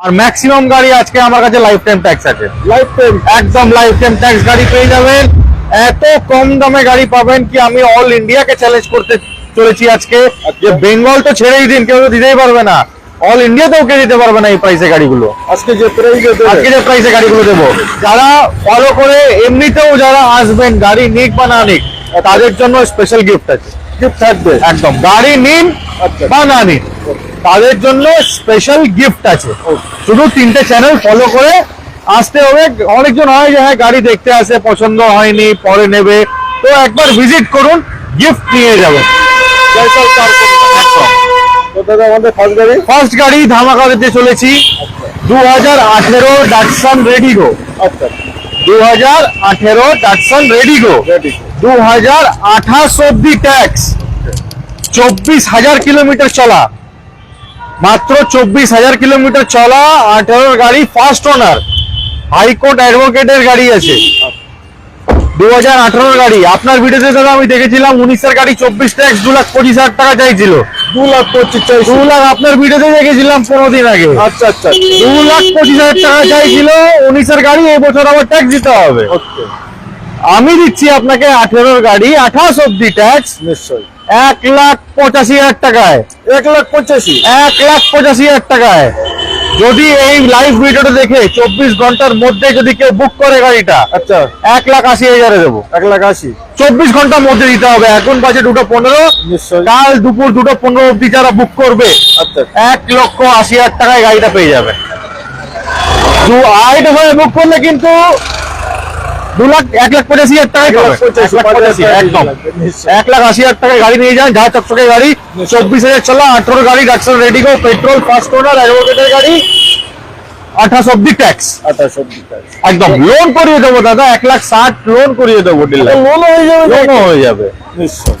আর maximum গাড়ি আজকে আমার কাছে লাইফ টাইম ট্যাক্স আছে। লাইফ টাইম একদম লাইফ টাইম ট্যাক্স গাড়ি পেয়ে যাবেন। এত কম দামে গাড়ি পাবেন কি আমি অল ইন্ডিয়াকে চ্যালেঞ্জ করতে চলেছি আজকে। যে বেঙ্গল তো ছেড়েই দিন কেউ দিতেই পারবে না। অল ইন্ডিয়াতেও কেউ দিতে পারবে না এই প্রাইসে গাড়িগুলো। আজকে যে প্রাইজে আজকে যে প্রাইসে গাড়িগুলো দেবো। যারা ফলো করে এমনিতেও যারা আসবেন গাড়ি নিক বা না নিক তাদের জন্য স্পেশাল গিফট আছে। গিফট থাকবে। একদম। গাড়ি নিন আচ্ছা। বা না নিন। তাদের জন্য স্পেশাল গিফট আছে। শুধু তিনটে চ্যানেল ফলো করে আসতে হবে। অনেকজন হয় যে হ্যাঁ গাড়ি দেখতে আসে পছন্দ হয়নি পরে নেবে। তো একবার ভিজিট করুন গিফট নিয়ে যাবেন। তো ফার্স্ট গাড়ি? ধামাকা দিতে চলেছি। দু হাজার আঠেরো ডাটসন রেডিগো দু হাজার আঠেরো ডাটসন রেডিগো রেডি দু হাজার আঠাশ অব্দি ট্যাক্স চব্বিশ হাজার কিলোমিটার চলা। মাত্র চব্বিশ হাজার কিলোমিটার চলা আঠেরোর গাড়ি ফার্স্ট ওনার হাইকোর্ট অ্যাডভোকেটের গাড়ি আছে। দু হাজার আঠারোর গাড়ি। আপনার ভিডিওতে দাদা আমি দেখেছিলাম উনিশের গাড়ি চব্বিশ ট্যাক্স দু লাখ পঁচিশ হাজার টাকা চাইছিল। দু লাখ পঁচিশ দু লাখ আপনার ভিডিওতে দেখেছিলাম পনেরো দিন আগে। আচ্ছা আচ্ছা দু লাখ পঁচিশ হাজার টাকা চাইছিল উনিশের গাড়ি এই বছর আবার ট্যাক্স দিতে হবে। আমি দিচ্ছি আপনাকে আঠেরোর গাড়ি আঠাশ অব্দি ট্যাক্স নিশ্চয়ই। এক লাখ পঁচাশি হাজার টাকায়। এক লাখ পঁচাশি? এক লাখ পঁচাশি হাজার টাকায়। যদি এই লাইভ ভিডিওটা দেখে চব্বিশ ঘণ্টার মধ্যে যদি কেউ বুক করে গাড়িটা আচ্ছা। এক লাখ আশি হাজারে দেবো। এক লাখ আশি? চব্বিশ ঘণ্টার মধ্যে দিতে হবে। এখন বাজে দুটো পনেরো। কাল দুপুর দুটো পনেরো অব্দি যারা বুক করবে আচ্ছা। এক লক্ষ আশি হাজার টাকায় গাড়িটা পেয়ে যাবে। দু আড়াইটা বুক করলে কিন্তু দু লাখ এক লাখ পঁচাশি হাজার টাকায় এক লাখ একদম। এক আশি হাজার টাকায় গাড়ি নিয়ে যান যা চকচকে গাড়ি। চব্বিশ হাজার চলা আঠারো গাড়ি ডাক্তার পেট্রোল ফার্স্ট ওনার অ্যাডভোকেটের গাড়ি আঠাশ অব্দি ট্যাক্স আঠাশ অব্দি টাকা একদম। লোন করিয়ে দেবো দাদা এক লাখ ষাট লোন করিয়ে দেবো লোন হয়ে যাবে লোনও হয়ে যাবে। নিশ্চয়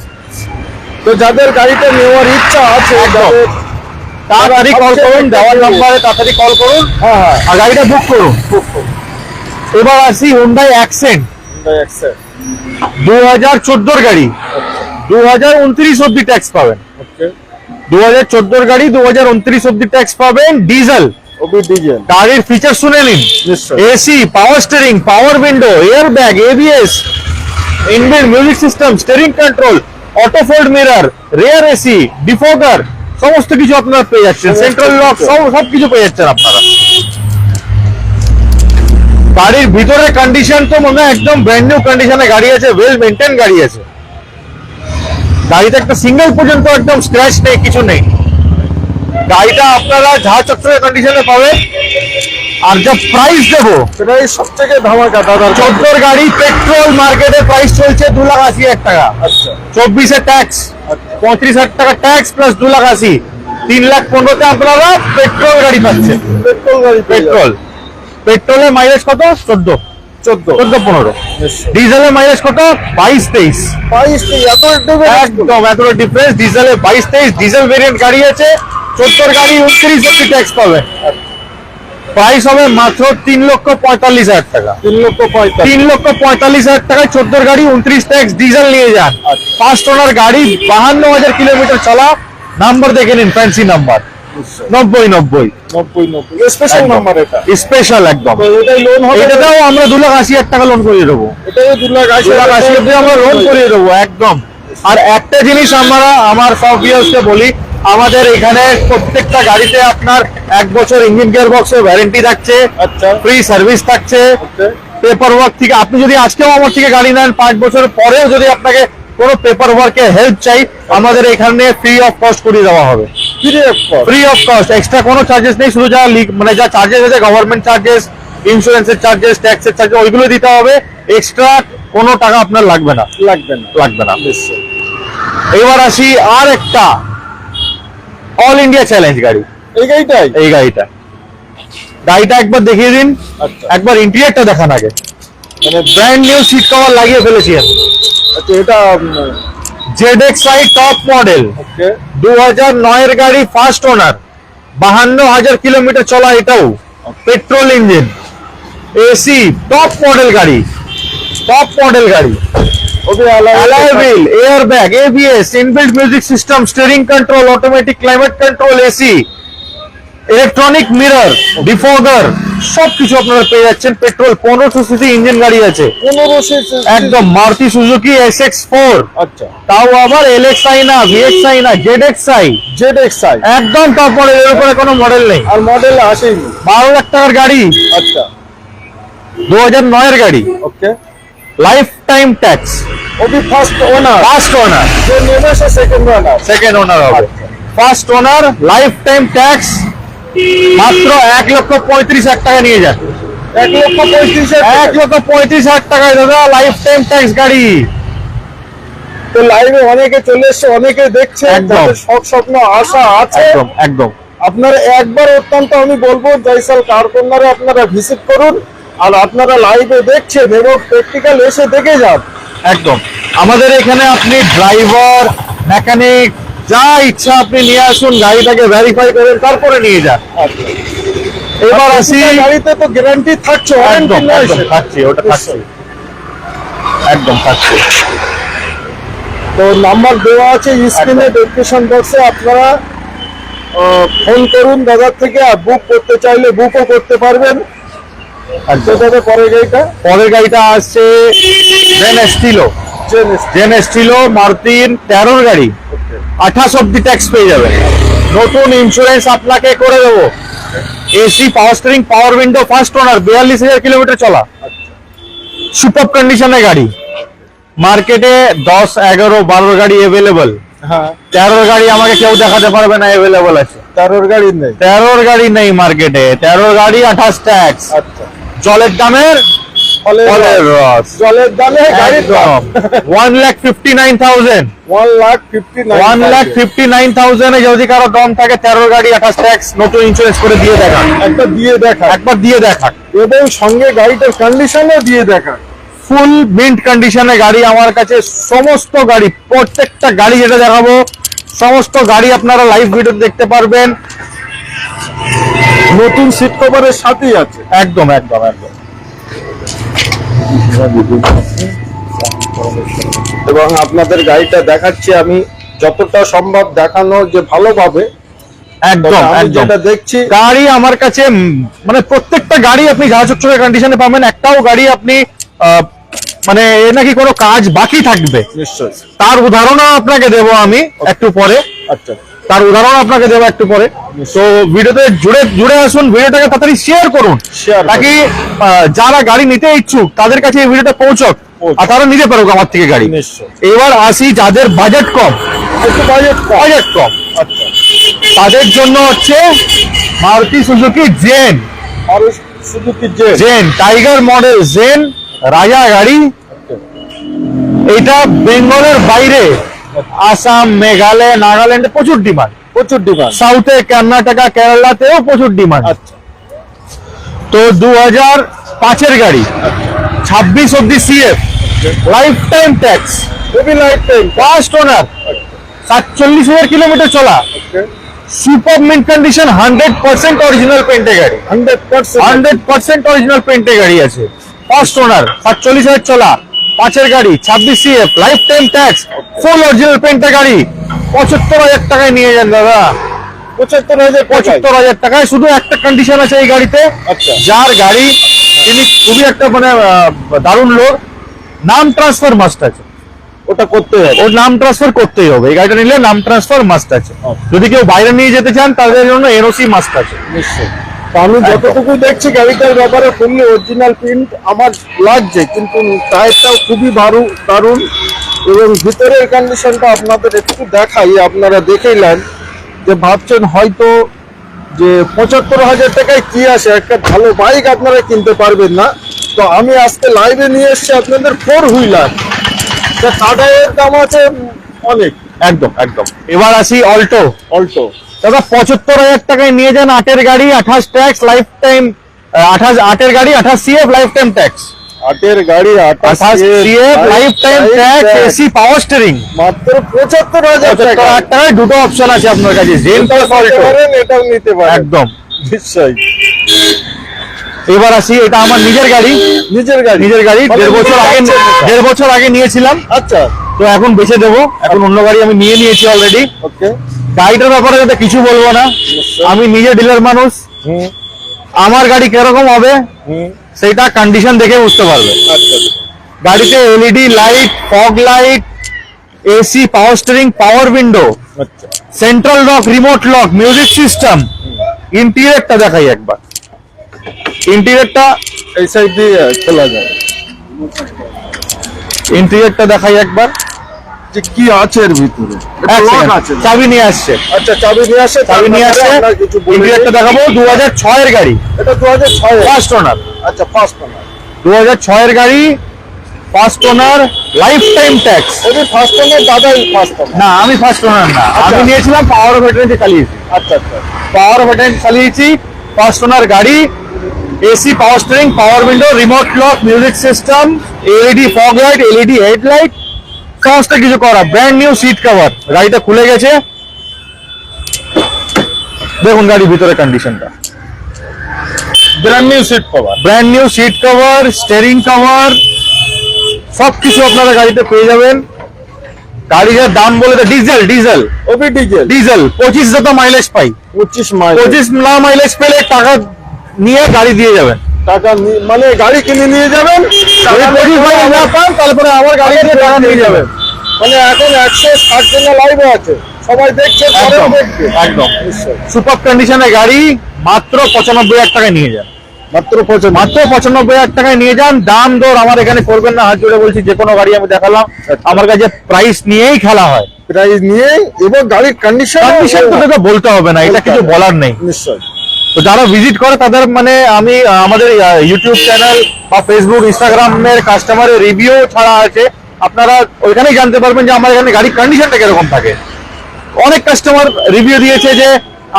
তো যাদের গাড়িটা নেওয়ার ইচ্ছা আছে তাড়াতাড়ি কল করুন দেওয়ার নাম্বারে তাড়াতাড়ি কল করুন। হ্যাঁ হ্যাঁ। আর গাড়িটা বুক করুন। বুক করুন। এবার আসি হুন্ডাই অ্যাকসেন্ট। দু হাজার চোদ্দোর গাড়ি। দু হাজার উনত্রিশ অব্দি ট্যাক্স পাবেন। দু হাজার চোদ্দোর গাড়ি দু হাজার উনত্রিশ অব্দি ট্যাক্স পাবেন ডিজেল গাড়ির ফিচার শুনে নিন। AC power steering power window air bag ABS inbuilt music system steering control auto fold mirror rear AC defogger সমস্ত কিছু আপনারা পেয়ে যাচ্ছেন। Central lock. সব সব কিছু পেয়ে যাচ্ছেন আপনারা। গাড়ির ভিতরে কন্ডিশন তো মনে হয় একদম ব্র্যান্ড নিউ কন্ডিশনে গাড়ি আছে ওয়েল মেনটেন গাড়ি আছে। গাড়িতে একটা সিঙ্গেল পর্যন্ত একদম স্ক্র্যাচ নেই কিছু নেই। গাড়িটা আপনারা ঝাঁ চকচকে কন্ডিশনে পাবেন। আর যা প্রাইস দেবো সেটাই সব থেকে ধামাকা দাদার চোদ্দোর গাড়ি পেট্রোল মার্কেটে প্রাইস চলছে দু লাখ আশি হাজার টাকা। আচ্ছা। চব্বিশে ট্যাক্স পঁয়ত্রিশ হাজার টাকা ট্যাক্স প্লাস দু লাখ আশি। তিন লাখ পনেরোতে আপনারা পেট্রোল গাড়ি পাচ্ছেন। পেট্রোল গাড়ি পেট্রোল পেট্রোলের মাইলেজ কত? চোদ্দ। চোদ্দ। চোদ্দ পনেরো। ডিজেলের মাইলেজ কত? বাইশ তেইশ। বাইশ এত difference? একদম এত ডিফারেন্স ডিজেলে বাইশ তেইশ ডিজেল ভেরিয়েন্ট গাড়ি আছে। চোদ্দোর গাড়ি উনত্রিশ অব্দি ট্যাক্স পাবে। প্রাইস হবে মাত্র তিন লক্ষ পঁয়তাল্লিশ হাজার টাকা। তিন লক্ষ পঁয়তাল্লিশ। তিন লক্ষ পঁয়তাল্লিশ হাজার টাকায় চোদ্দোর গাড়ি উনত্রিশ ট্যাক্স ডিজেল নিয়ে যান। আচ্ছা। ফার্স্ট ওনার গাড়ি বাহান্ন হাজার কিলোমিটার চলা। নাম্বার দেখে নিন ফ্যান্সি নাম্বার নব্বই নব্বই। নব্বই নব্বই। স্পেশাল নাম্বার এটা। স্পেশাল একদম। এটাই লোন হবে। আমরা দু লাখ আশি হাজার টাকা লোন করিয়ে দেবো। এটাই দু লাখ আশি লাখ আশি অব্দি আমরা লোন করিয়ে দেবো একদম। আর একটা জিনিস আমরা আমার সব বলি আমাদের এখানে প্রত্যেকটা গাড়িতে আপনার এক বছর ইঞ্জিন গিয়ার বক্সের ওয়ারেন্টি থাকছে আচ্ছা। ফ্রি সার্ভিস থাকছে পেপার ওয়ার্ক থেকে আপনি যদি আজকেও আমার থেকে গাড়ি নেন পাঁচ বছর পরেও যদি আপনাকে কোনো পেপার ওয়ার্কে হেল্প চাই আমাদের এখানে ফ্রি অফ কস্ট করিয়ে দেওয়া হবে। Free of cost free of cost extra কোনো চার্জেস নেই শুধু যা মানে যা চার্জেস আছে গভর্নমেন্ট চার্জেস ইন্স্যুরেন্সের চার্জেস ট্যাক্সের চার্জেস ওইগুলো দিতে হবে। এক্সট্রা কোনো টাকা আপনার লাগবে না। লাগবে না। লাগবে না। নিশ্চয়ই এবার আসি আর একটা অল ইন্ডিয়া চ্যালেঞ্জ গাড়ি। এই গাড়িটাই? এই গাড়িটা। গাড়িটা একবার দেখিয়ে দিন। আচ্ছা। একবার ইন্টেরিয়রটা দেখান আগে। মানে ব্র্যান্ড নিউ সিট কভার লাগিয়ে ফেলেছি আমি। আচ্ছা এটা Z X I top model দু হাজার নয়ের গাড়ি ফার্স্ট ওনার বাহান্ন হাজার কিলোমিটার চলা এটাও। Petrol engine AC top model গাড়ি। টপ মডেল গাড়ি। Wheel air bag ABS inbuilt music system steering control automatic climate control AC electronic mirror defogger সবকিছু আপনারা পেয়ে যাচ্ছেন। পেট্রোল পনেরোশো সিসি ইঞ্জিন গাড়ি আছে। পনেরোশো একদম Maruti Suzuki S X four আচ্ছা। তাও আবার এল এক্স আই না ভিএক্স আই না Z X I Z X I একদম তারপরে এর উপরে কোনো মডেল নেই। আর মডেল আসেনি। বারো লাখ টাকার গাড়ি। আচ্ছা। দু হাজার নয়ের গাড়ি। ওকে। লাইফ টাইম ট্যাক্স ওবি ফার্স্ট ওনার ফার্স্ট ওনার যে নেবে সে সেকেন্ড ওনার সেকেন্ড ওনার হবে। First owner life time tax মাত্র এক লক্ষ পঁয়ত্রিশ হাজার টাকা নিয়ে যান এক লক্ষ পঁয়ত্রিশ এক লক্ষ পঁয়ত্রিশ হাজার টাকায় দাদা লাইফ টাইম ট্যাক্স গাড়ি। তো লাইভে অনেকে চলে এসছে অনেকে দেখছে শখ স্বপ্ন আশা আছে। একদম একদম। আপনারা একবার অত্যন্ত আমি বলব জয়সাল কার কর্নারে আপনারা ভিজিট করুন আর আপনারা লাইভে দেখছেন এবং প্র্যাকটিক্যাল এসে দেখে যান। একদম। আমাদের এখানে আপনি ড্রাইভার মেকানিক যা ইচ্ছা আপনি নিয়ে আসুন গাড়িটাকে ভেরিফাই করেন তারপরে নিয়ে যান। এবার আসি গাড়িতে তো গ্যারান্টি থাকছে একদম থাকছে ওটা থাকছে। একদম থাকছে। তো নাম্বার দেওয়া আছে স্ক্রিনে ডেসক্রিপশন বক্সে আপনারা ফোন করুন দাদার থেকে আর বুক করতে চাইলে বুকও করতে পারবেন। দাদা পরের গাড়িটা? পরের গাড়িটা আসছে জেন এস্টিলো জেন এস্টিলো মারুতির তেরোর গাড়ি। আঠাশ অব্দি ট্যাক্স পেয়ে যাবেন। নতুন ইন্স্যুরেন্স আপনাকে করে দেবো। AC power steering power window first owner বিয়াল্লিশ হাজার কিলোমিটার চলা। সুপার কন্ডিশনের গাড়ি। মার্কেটে দশ এগারো বারোর গাড়ি অ্যাভেলেবল তেরোর গাড়ি আমাকে কেউ দেখাতে পারবে না অ্যাভেলেবল আছে। তেরোর গাড়ি নেই। তেরোর গাড়ি নেই মার্কেটে তেরোর গাড়ি আঠাশ ট্যাক্স আচ্ছা। জলের দামের ফলের রস। জলের দামে গাড়ির দাম। One lakh fifty nine thousand. One lakh fifty one lakh fifty nine থাউজেন্ডে যদি কারও দম থাকে তেরো গাড়ি আঠাশ ট্যাক্স নতুন ইন্স্যুরেন্স করে দিয়ে দেখান একটা দিয়ে দেখা একবার দিয়ে দেখান এবং সঙ্গে গাড়িটার কন্ডিশনও দিয়ে দেখা ফুল মিন্ট কন্ডিশনে গাড়ি আমার কাছে সমস্ত গাড়ি প্রত্যেকটা গাড়ি যেটা দেখাবো সমস্ত গাড়ি আপনারা লাইভ ভিডিও দেখতে পারবেন। নতুন সিট কভারের সাথেই আছে। একদম একদম একদম। এবং আপনাদের গাড়িটা দেখাচ্ছি আমি যতটা সম্ভব দেখানো যে ভালোভাবে। একদম একদম। যেটা দেখছি গাড়ি আমার কাছে মানে প্রত্যেকটা গাড়ি আপনি যা চকচকে কন্ডিশনে পাবেন একটাও গাড়ি আপনি আহ, মানে এ নাকি কোনো কাজ বাকি থাকবে। নিশ্চয়ই। তার উদাহরণও আপনাকে দেবো আমি একটু পরে। আচ্ছা। তার উদাহরণ আপনাকে দেবো একটু পরে। তো ভিডিওতে জুড়ে জুড়ে আসুন ভিডিওটাকে তাড়াতাড়ি শেয়ার করুন। করুন। যারা গাড়ি নিতে ইচ্ছুক তাদের কাছে এই ভিডিওটা পৌঁছক। আর তারা নিতে পারুক আমার থেকে গাড়ি। এবার আসি যাদের বাজেট কম। বাজেট কম। বাজেট কম। আচ্ছা। তাদের জন্য হচ্ছে Maruti Suzuki Zen. Suzuki Zen. Tiger model Zen রাজা গাড়ি। এটা বেঙ্গলের বাইরে। আসাম মেঘালয় নাগাল্যান্ডে প্রচুর ডিমান্ড প্রচুর ডিমান্ড সাউথে কর্ণাটকা কেরালাতেও প্রচুর ডিমান্ড আচ্ছা। তো দু হাজার পাঁচের গাড়ি ছাব্বিশ অব্দি CF life time tax light time first owner সাতচল্লিশ হাজার কিলোমিটার চলা। Super mint condition hundred percent original পেন্টে গাড়ি। Hundred percent hundred percent original পেন্টে গাড়ি আছে। ফার্স্ট ওনার সাতচল্লিশ হাজার চলা। পাঁচের গাড়ি ছাব্বিশ CF life time tax full original পেন্টে গাড়ি। পঁচাত্তর হাজার টাকায় নিয়ে যান দাদা। পঁচাত্তর হাজার পঁচাত্তর হাজার টাকায় শুধু একটা কন্ডিশন আছে এই গাড়িতে আচ্ছা। যার গাড়ি তিনি খুবই একটা মানে দারুণ লোক। নাম ট্রান্সফার মাস্ট আছে। ওটা করতে হবে। ওর নাম ট্রান্সফার করতেই হবে। এই গাড়িটা নিলে নাম ট্রান্সফার মাস্ট আছে। যদি কেউ বাইরে নিয়ে যেতে চান তাদের জন্য এনওসি মাস্ট আছে। নিশ্চয়ই। আমি যতটুকু দেখছি গাড়িটার ব্যাপারে ফুললি অরিজিনাল প্রিন্ট আমার লাগছে কিন্তু টায়ারটাও খুবই দারুণ দারুণ। এবং ভিতরের কন্ডিশনটা আপনাদের একটু দেখাই আপনারা দেখেইলেন যে ভাবছেন হয়তো যে পঁচাত্তর হাজার টাকায় কি আসে একটা ভালো বাইক আপনারা কিনতে পারবেন না। তো আমি আজকে লাইভে নিয়ে এসেছি আপনাদের ফোর হুইলার টাটায়ের দাম আছে অনেক। একদম একদম। এবার আসি অল্টো। অল্টো। দাদা পঁচাত্তর হাজার টাকায় নিয়ে যান আটের গাড়ি আঠাশ ট্যাক্স লাইফ টাইম আঠাশ আটের গাড়ি আঠাশ সিএফ লাইফ টাইম ট্যাক্স আটের গাড়ি আঠাশ CF life time tax AC power steering মাত্র পঁচাত্তর হাজার টাকায় দুটো অপশন আছে আপনার কাছে এটাও নিতে পারেন। একদম। নিশ্চয়ই। এবার আসি এটা আমার নিজের গাড়ি। নিজের গাড়ি। নিজের গাড়ি মানে দেড় বছর আগে দেড় বছর আগে নিয়েছিলাম। আচ্ছা। তো এখন বেচে দেবো। এখন অন্য গাড়ি আমি নিয়ে নিয়েছি অলরেডি ওকে গাড়িটার ব্যাপারে যাতে কিছু বলব না আমি নিজে ডিলার মানুষ। আমার গাড়ি কীরকম হবে সেটা কন্ডিশন দেখে বুঝতে পারবে। আচ্ছা। গাড়িতে LED light fog light AC power steering power window central lock remote lock music system ইন্টিরিয়রটা দেখাই একবার। ইন্টিরিয়রটা এই সাইড দিয়ে খোলা যায়। ইন্টিরিয়রটা দেখাই একবার। যে কি আছে এর ভিতরে? চাবি নিয়ে আসছে। আচ্ছা চাবি নিয়ে আসে চাবি নিয়ে আসছে। ইন্টিরিয়রটা দেখাবো দু হাজার ছয়ের গাড়ি। এটা দু হাজার ছয় ফার্স্ট ওনার আচ্ছা ফার্স্ট ওনার দু হাজার ছয়ের গাড়ি first owner life time tax ওই ফার্স্ট ওনার দাদাই ফার্স্ট ওনার না আমি ফার্স্ট ওনার না। আমি আচ্ছা। নিয়েছিলাম পাওয়ার অফ অ্যাটর্নি চালিয়েছি। আচ্ছা আচ্ছা। পাওয়ার অফ অ্যাটর্নি চালিয়েছি ফার্স্ট ওনার গাড়ি AC power steering power window remote lock music system LED fog light LED headlight সমস্ত কিছু করা। ব্র্যান্ড নিউ সিট কভার গাড়িটা খুলে গেছে। দেখুন গাড়ির ভিতরে কন্ডিশনটা brand new seat cover brand new seat cover steering cover সবকিছু আপনারা গাড়িতে পেয়ে যাবেন। গাড়ির দাম বলে তো ডিজেল ডিজেল ওবি ডিজেল ডিজেল পঁচিশ যত মাইলেজ পাই। পঁচিশ মাইল পঁচিশ না মাইলেজ পেলে টাকা নিয়ে গাড়ি দিয়ে যাবেন। টাকা মানে গাড়ি কিনে নিয়ে যাবেন না পান তারপরে আবার গাড়ি দিয়ে টাকা নিয়ে যাবেন। মানে এখন একশো ষাট জন লাইভে আছে সবাই দেখছে পরেও একদম। একদম সুপার কন্ডিশনে গাড়ি মাত্র পঁচানব্বই হাজার টাকায় নিয়ে যান। মাত্র মাত্র পঁচানব্বই হাজার টাকায় নিয়ে যান দাম দর আমার এখানে করবেন না হাত জোড়ে বলছি যে কোনো গাড়ি আমি দেখালাম আমার কাছে প্রাইস নিয়েই খেলা হয়। প্রাইস নিয়ে এবং গাড়ির কন্ডিশন কন্ডিশন তো বলতে হবে না এটা কিছু বলার নেই। নিশ্চয় তো যারা ভিজিট করে তাদের মানে আমি আমাদের ইউটিউব চ্যানেল বা ফেসবুক ইনস্টাগ্রামের কাস্টমারের রিভিউ ছাড়া আছে। আপনারা ওইখানেই জানতে পারবেন যে আমার এখানে গাড়ির কন্ডিশনটা কীরকম থাকে। অনেক কাস্টমার রিভিউ দিয়েছে যে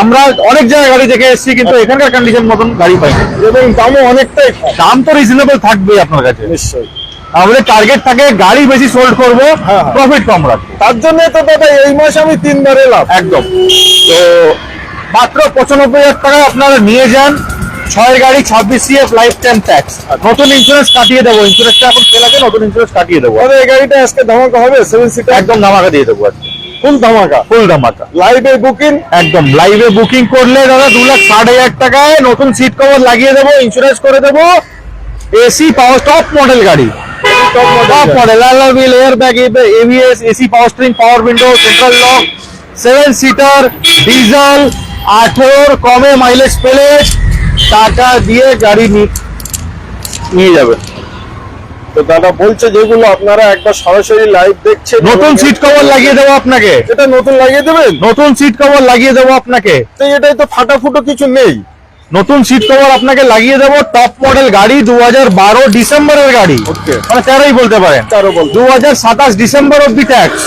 আমরা অনেক জায়গায় গাড়ি দেখে এসেছি কিন্তু এখানকার কন্ডিশন মতন গাড়ি পাইনি। এবং দামও অনেকটাই দাম তো রিজনেবল থাকবেই আপনার কাছে। নিশ্চয়ই। আমাদের টার্গেট থাকে গাড়ি বেশি সোল্ড করব হ্যাঁ। প্রফিট কম রাখব। তার জন্য তো দাদা এই মাসে আমি তিনবার এলাম একদম। তো মাত্র পঁচানব্বই হাজার টাকায় আপনারা নিয়ে যান। ছয় গাড়ি ছাব্বিশ সিএফ লাইফ টাইম ট্যাক্স নতুন ইন্স্যুরেন্স কাটিয়ে দেবো। ইন্স্যুরেন্সটা এখন ফেল আছে নতুন ইন্স্যুরেন্স কাটিয়ে দেবো। এই গাড়িটা আজকে ধামাকা হবে সেভেন সিটার একদম ধামাকা দিয়ে দেবো আজকে। ফুল ধামাকা? ফুল ধামাকা। লাইভে বুকিং একদম লাইভে বুকিং করলে দাদা দু লাখ ষাট হাজার টাকায় নতুন সিট কভার লাগিয়ে দেবো ইন্স্যুরেন্স করে দেবো। এসি পাওয়ার টপ মডেল গাড়ি। Top model alloy wheel air bag ABS AC power steering power window central lock seven seater diesel আঠেরোর কমে মাইলেজ পেলে টাকা দিয়ে গাড়ি নিয়ে যাবে। তো দাদা বলছে যেগুলো আপনারা একবার সরাসরি লাইভ দেখছেন। নতুন সিট কভার লাগিয়ে দেবো আপনাকে। এটা নতুন লাগিয়ে দেবেন? নতুন সিট কভার লাগিয়ে দেবো আপনাকে। তো এটাই তো ফাটাফুটো কিছু নেই। নতুন সিট কভার আপনাকে লাগিয়ে দেবো টপ মডেল গাড়ি দু হাজার বারো ডিসেম্বরের গাড়ি. মানে তেরোই বলতে পারেন। দু হাজার সাতাশ ডিসেম্বর অব্দি ট্যাক্স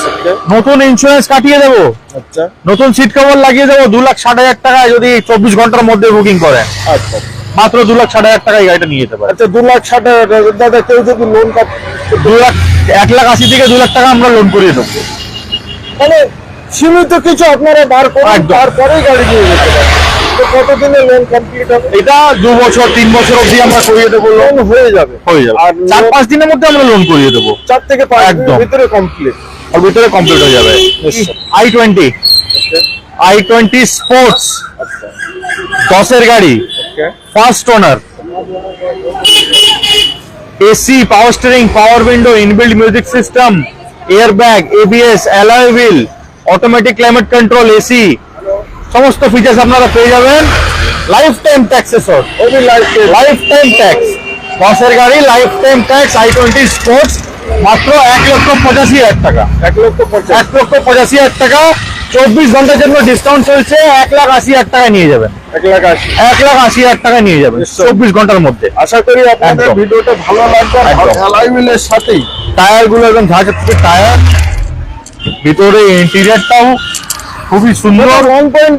নতুন ইন্স্যুরেন্স কাটিয়ে দেবো। আচ্ছা। নতুন সিট কভার লাগিয়ে দেবো দু লাখ ষাট হাজার টাকায় যদি চব্বিশ ঘণ্টার মধ্যে বুকিং করেন। আচ্ছা। মাত্র দু লাখ ষাট হাজার টাকায় গাড়িটা নিয়ে যেতে পারে আচ্ছা দু লাখ ষাট হাজার দাদা কেউ যদি লোন দু লাখ এক লাখ আশি থেকে দু লাখ টাকা আমরা লোন করিয়ে দেবো। মানে সীমিত কিছু আপনারা বার করুন। তারপরেই গাড়ি নিয়ে যেতে পারেন। কতদিনে লোন কমপ্লিট হবে? এটা দু বছর তিন বছর অবধি আমরা করিয়ে দেবো লোন লোন হয়ে যাবে। হয়ে যাবে। আর চার পাঁচ দিনের মধ্যে আমরা লোন করিয়ে দেবো। চার থেকে পাঁচ একদম। দিনের ভিতরে কমপ্লিট আর ভিতরে কমপ্লিট হয়ে যাবে। I twenty i twenty sports আচ্ছা। দশের গাড়ি। First owner AC power steering power window inbuilt music system air bag ABS alloy wheel automatic climate control AC সমস্ত ফিচার্স আপনারা পেয়ে যাবেন। লাইফ টাইম ট্যাক্সেসর ওবি লাইফ লাইফ টাইম ট্যাক্স দশের গাড়ি life time tax i twenty sports মাত্র এক লক্ষ পঁচাশি হাজার টাকা। এক লক্ষ এক লক্ষ পঁচাশি হাজার টাকা। চব্বিশ ঘণ্টার জন্য ডিসকাউন্ট চলছে। এক লাখ আশি হাজার টাকা নিয়ে যাবেন। এক লাখ আশি। এক লাখ আশি হাজার টাকা নিয়ে যাবেন চব্বিশ ঘণ্টার মধ্যে। আশা করি আপনাদের একদম। ভিডিওটা ভালো লাগবে। একদম। মিলের সাথেই। টায়ারগুলো একদম ঝাঁঝের থেকে টায়ার ভিতরে ইন্টেরিয়ারটাও খুবই সুন্দর। One point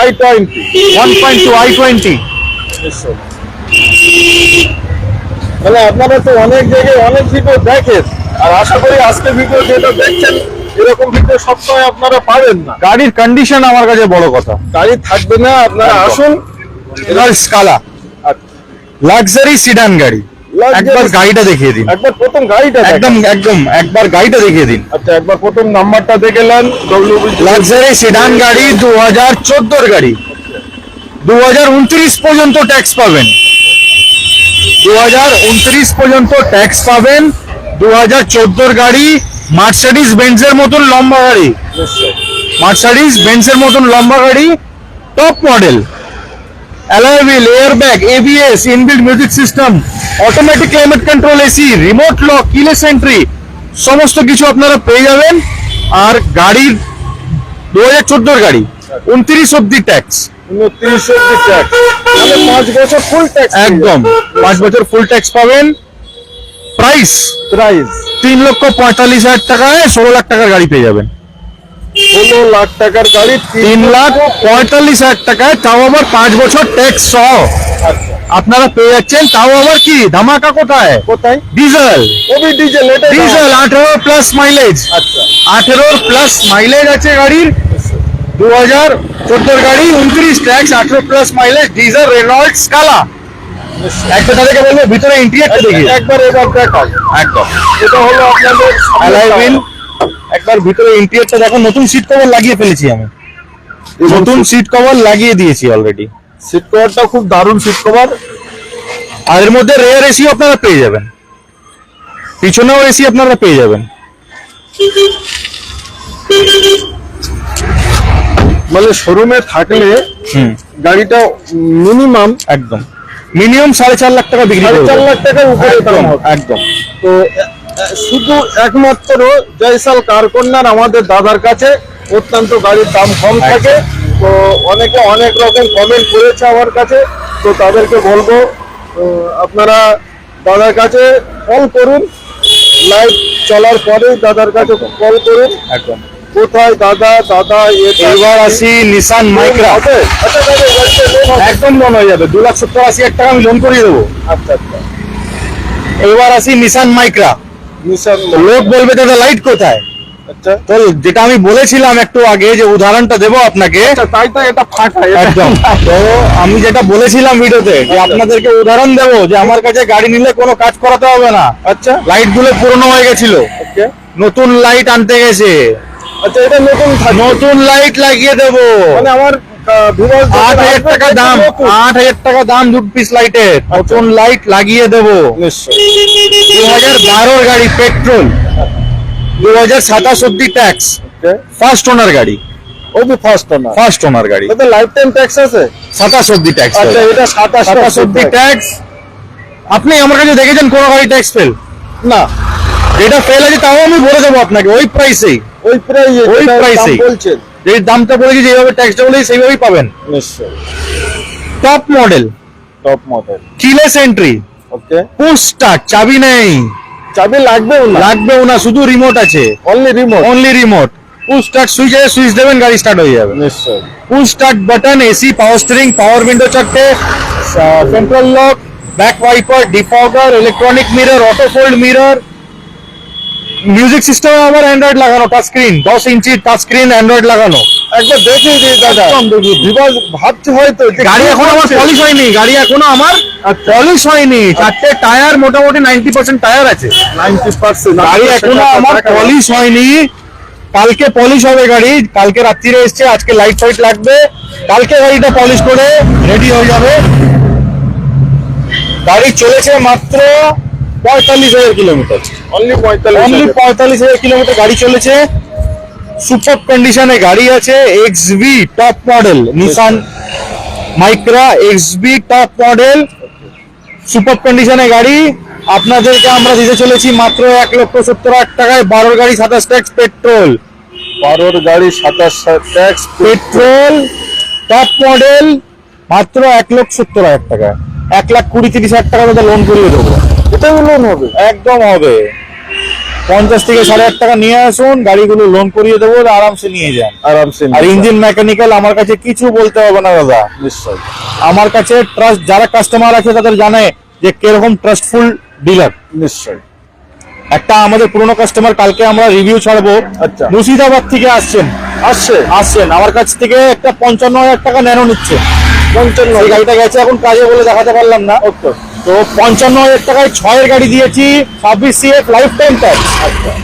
i twenty one point two i twenty মানে আপনারা তো অনেক জায়গায় অনেক ভিডিও দেখেন। আর আশা করি আজকে ভিডিও যেটা দেখছেন এরকম ভিডিও সবসময় আপনারা পাবেন না। গাড়ির কন্ডিশন আমার কাছে বড় কথা। গাড়ি থাকবে না আপনারা। আসুন। এবার স্কালা লাক্সারি সিডান গাড়ি। একবার গাড়িটা দেখিয়ে দিন। একবার প্রথম গাড়িটা একদম একদম একবার গাড়িটা দেখিয়ে দিন। আচ্ছা একবার প্রথম নাম্বারটা দেখেলেন ডব্লিউবি লাক্সারি সেডান গাড়ি দু হাজার চোদ্দোর গাড়ি। দু হাজার উনত্রিশ পর্যন্ত ট্যাক্স পাবেন। দু হাজার উনত্রিশ পর্যন্ত ট্যাক্স পাবেন। দু হাজার চোদ্দোর গাড়ি মার্সিডিস বেঞ্জের মতন লম্বা গাড়ি। মার্সিডিস বেঞ্জের মতন লম্বা গাড়ি top model alloy wheel air bag ABS inbuilt music system automatic climate control AC remote lock keyless entry সমস্ত কিছু আপনারা পেয়ে যাবেন। আর গাড়ির দু হাজার চোদ্দোর গাড়ি উনত্রিশ অব্দি ট্যাক্স উনত্রিশ অব্দি ট্যাক্স পাঁচ বছর ফুল ট্যাক্স একদম পাঁচ বছর ফুল ট্যাক্স পাবেন। প্রাইস প্রাইস তিন লক্ষ পঁয়তাল্লিশ হাজার টাকায় ষোলো লাখ টাকার গাড়ি পেয়ে যাবেন। ষোলো লাখ টাকার গাড়ি তিন লাখ পঁয়তাল্লিশ হাজার টাকায় তাও আবার পাঁচ বছর ট্যাক্স সহ। আচ্ছা। আপনারা পেয়ে যাচ্ছেন তাও আবার কি? ধামাকা কোথায়? কোথায়? ডিজেল। ওবি ডিজেল এটা ডিজেল আঠেরো প্লাস মাইলেজ আচ্ছা। আঠেরোর প্লাস মাইলেজ আছে গাড়ির। দু হাজার চোদ্দোর গাড়ি উনত্রিশ ট্যাক্স আঠেরো plus mileage diesel Renault Scala একটা তাদেরকে বলব ভিতরে ইন্টিরিয়ারটা দেখি। একবার এবার দেখান একদম। এটা হলো আপনাদের একবার ভিতরে ইন্টিরিয়ারটা দেখো নতুন সিট কভার লাগিয়ে ফেলেছি আমি। নতুন সিট কভার লাগিয়ে দিয়েছি অলরেডি সিট কভারটা খুব দারুণ সিট কভার আর এর মধ্যে রেয়ার এসি আপনারা পেয়ে যাবেন। পিছনেও এসি আপনারা পেয়ে যাবেন। মানে শোরুমে থাকলে গাড়িটা মিনিমাম একদম। মিনিমাম সাড়ে চার লাখ টাকা বিক্রি চার লাখ টাকার উপরে দাম একদম। তো শুধু একমাত্র জয়সাল কারকন্যার আমাদের দাদার কাছে অত্যন্ত গাড়ির দাম কম থাকে। তো অনেকে অনেক রকম কমেন্ট করেছে আমার কাছে। তো তাদেরকে বলব আপনারা দাদার কাছে কল করুন। লাইভ চলার পরে দাদার কাছে কল করুন। একদম। কোথায় দাদা দাদা এবার আসি নিসান মাইক্রা আচ্ছা? একদম লোন হয়ে যাবে। দু লাখ সত্তর আশি হাজার টাকা আমি লোন করিয়ে দেবো। আচ্ছা আচ্ছা। এবার আসি নিসান মাইক্রা লোক বলবে দাদা লাইট কোথায়? আচ্ছা। তো যেটা আমি বলেছিলাম একটু আগে যে উদাহরণটা দেবো আপনাকে। আচ্ছা তাই তো এটা ফাটা একদম। তো আমি যেটা বলেছিলাম ভিডিওতে যে আপনাদেরকে উদাহরণ দেবো যে আমার কাছে গাড়ি নিলে কোনো কাজ করাতে হবে না। আচ্ছা। লাইটগুলো পুরনো হয়ে গেছিল। নতুন লাইট আনতে গেছে। আচ্ছা এটা নতুন নতুন লাইট লাগিয়ে দেবো। মানে আমার আট হাজার টাকা দাম আট হাজার টাকা দাম দু পিস লাইটের নতুন লাইট লাগিয়ে দেবো। নিশ্চয়ই। দু হাজার বারোর গাড়ি পেট্রোল। দু হাজার সাতাশ অব্দি ট্যাক্স ফার্স্ট ওনার গাড়ি। ওবি ফার্স্ট না ফার্স্ট ওনার গাড়ি। এটা লাইফ টাইম ট্যাক্স আছে? সাতাশ অব্দি ট্যাক্স আচ্ছা এটা 27 সাতাশ অব্দি ট্যাক্স আপনি আমার কাছে দেখেছেন কোন গাড়ি ট্যাক্স ফেল না। যেটা ফেল আছে তাও আমি বলে দেবো আপনাকে ওই প্রাইসেই ওই প্রাইস ওই এই। বলছেন। যে দামটা বলেছি যেভাবে ট্যাক্সটা বলেছি সেইভাবেই পাবেন। নিশ্চয়ই। Top model top model keyless entry okay push start চাবি নেই। চাবি লাগবেও না। লাগবেও না শুধু রিমোট আছে। Only remote only remote push start switch আছে সুইচ দেবেন গাড়ি স্টার্ট হয়ে যাবে। নিশ্চয়ই push start button AC power steering power window চারটে central lock back wiper defogger electronic mirror auto fold mirror music সিস্টেমে আমার অ্যান্ড্রয়েড লাগানো টাচ স্ক্রিন দশ ইঞ্চি টাচ স্ক্রিন অ্যান্ড্রয়েড লাগানো। একবার দেখিয়ে দিই দাদা। ভিউয়ার্স ভাবছে হয়তো গাড়ি কি এখনও আমার পলিশ হয়নি গাড়ি এখনও আমার পলিশ হয়নি। চারটে টায়ার মোটামুটি নাইনটি পার্সেন্ট টায়ার আছে। 90% গাড়ি এখনও আমার পলিশ হয়নি। কালকে পলিশ হবে গাড়ি। কালকে রাত্রিরে এসছে আজকে লাইট ফাইট লাগবে। কালকে গাড়িটা পলিশ করে রেডি হয়ে যাবে। গাড়ি চলেছে মাত্র পঁয়তাল্লিশ হাজার কিলোমিটার। অনলি 45 অনলি পঁয়তাল্লিশ হাজার কিলোমিটার গাড়ি চলেছে। সুপার কন্ডিশনে গাড়ি আছে X V top model Nissan Micra X V top model super কন্ডিশনে গাড়ি। আপনাদেরকে আমরা দিতে চলেছি মাত্র এক লক্ষ সত্তর হাজার টাকায়। বারোর গাড়ি সাতাশ ট্যাক্স পেট্রোল। বারোর গাড়ি সাতাশ ট্যাক্স পেট্রোল টপ মডেল মাত্র এক লক্ষ সত্তর হাজার টাকা এক লাখ কুড়ি তিরিশ হাজার টাকা মতো লোন করিয়ে দেবো। এটাও লোন হবে। একদম হবে। পঞ্চাশ থেকে সাড়ে হাজার টাকা নিয়ে আসুন গাড়িগুলো লোন করিয়ে দেবো আরামসে নিয়ে যান। আরামসে আর ইঞ্জিন মেকানিক্যাল আমার কাছে কিছু বলতে হবে না দাদা। নিশ্চয়ই। আমার কাছে ট্রাস্ট যারা কাস্টমার আছে তাদের জানে যে কীরকম ট্রাস্টফুল ডিলার নিশ্চয়ই। একটা আমাদের পুরনো কাস্টমার কালকে আমরা রিভিউ ছাড়বো। আচ্ছা। মুর্শিদাবাদ থেকে আসছেন। আসছে? আসছেন। আমার কাছ থেকে একটা পঞ্চান্ন হাজার টাকা ন্যানো নিচ্ছে। পঞ্চান্ন গাড়িটা গেছে এখন কাজে বলে দেখাতে পারলাম না। ওকে। তো পঞ্চান্ন হাজার টাকায় ছয়ের গাড়ি দিয়েছি ছাব্বিশ সিএফ লাইফ টাইম ট্যাক্স